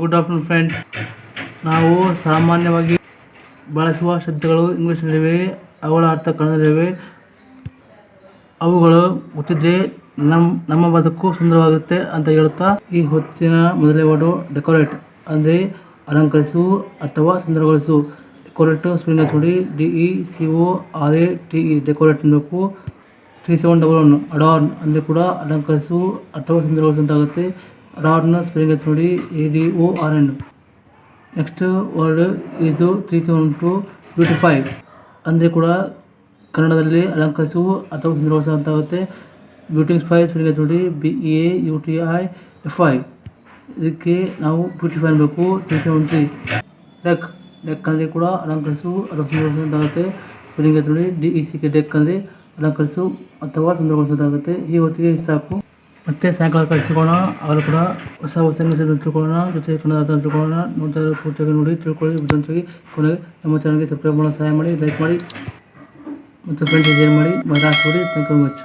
Good afternoon friends ನಾವು ಸಾಮಾನ್ಯವಾಗಿ ಬಳಸುವ ಶಬ್ದಗಳು ಇಂಗ್ಲೀಷ್ನಲ್ಲಿವೆ ಅವುಗಳ ಅರ್ಥ ಕನ್ನಡದಲ್ಲಿವೆ. ಅವುಗಳು ಗೊತ್ತಿದ್ರೆ ನಮ್ಮ ನಮ್ಮ ಬದುಕು ಸುಂದರವಾಗುತ್ತೆ ಅಂತ ಹೇಳುತ್ತಾ, ಈ ಹೊತ್ತಿನ ಮೊದಲೇ ವರ್ಡು ಡೆಕೋರೇಟ್ ಅಂದರೆ ಅಲಂಕರಿಸು ಅಥವಾ ಸುಂದರಗೊಳಿಸು. ಡೆಕೋರೇಟ್ ಸ್ಪೆಲ್ಲಿಂಗ್ ನೋಡಿ D E C O R A T E decorate ಅನ್ನಬೇಕು. Three seven double one adorn ಅಂದರೆ ಕೂಡ ಅಲಂಕರಿಸು ಅಥವಾ ಸುಂದರಗೊಳಿಸು ಅಂತ ಅಡಾರ್ನ ಸ್ಪೆಲ್ಲಿಂಗ್ ನೋಡಿ, A D O R N. Next word ಇದು ತ್ರೀ ಸೆವೆನ್ ಟು ಬ್ಯೂಟಿಫೈ ಅಂದರೆ ಕೂಡ ಕನ್ನಡದಲ್ಲಿ ಅಲಂಕರಿಸು ಅಥವಾ ಸುಂದರಗೊಳಿಸು ಅಂತಾಗುತ್ತೆ ಆಗುತ್ತೆ. ಬ್ಯೂಟಿಫೈ ಸ್ಪೆಲ್ಲಿಂಗ್ ನೋಡಿ B A U T I F I ಇದಕ್ಕೆ ನಾವು ಬ್ಯೂಟಿಫೈ ಅನ್ಬೇಕು three seven three deck deck ಅಂದರೆ ಕೂಡ ಅಲಂಕರಿಸು ಅಥವಾ ಸುಂದರಗೊಳಿಸು ಅಂತ ಆಗುತ್ತೆ. ಸ್ಪೆಲ್ಲಿಂಗ್ ನೋಡಿ D E C K deck ಅಂದರೆ ಅಲಂಕರಿಸು ಅಥವಾ ಸುಂದರಗೊಳಿಸೋದಾಗುತ್ತೆ ಈ ಹೊತ್ತಿಗೆ ಸಾಕು. ಮತ್ತೆ ಸಾಯಂಕಾಲ ಕಳಿಸಿಕೊಳ್ಳೋಣ. ಅವರು ಕೂಡ ಹೊಸ ಹೊಸ ವಿಷಯಗಳನ್ನು ತಿಳ್ಕೊಳ್ಳೋಣ. ಜೊತೆಗೆ ಕನ್ನಡ ತಿಳ್ಕೊಳ್ಳೋಣ. ನೋಡ್ತಾ ಪೂರ್ತಿಯಾಗಿ ನೋಡಿ, ತಿಳ್ಕೊಳ್ಳಿ. ವಿಧಾನವಾಗಿ ಕೊನೆಗೆ ನಮ್ಮ ಚಾನಲ್ಗೆ ಸಬ್ಸ್ಕ್ರೈಬ್ ಮಾಡೋ ಸಹಾಯ ಮಾಡಿ ಲೈಕ್ ಮಾಡಿ, ಮತ್ತು ಫ್ರೆಂಡ್ಸ್ ಶೇರ್ ಮಾಡಿ. ಮಜಾ ಹಾಕ್ಬಿಡಿ ಥ್ಯಾಂಕ್ ಯು ಮಚ್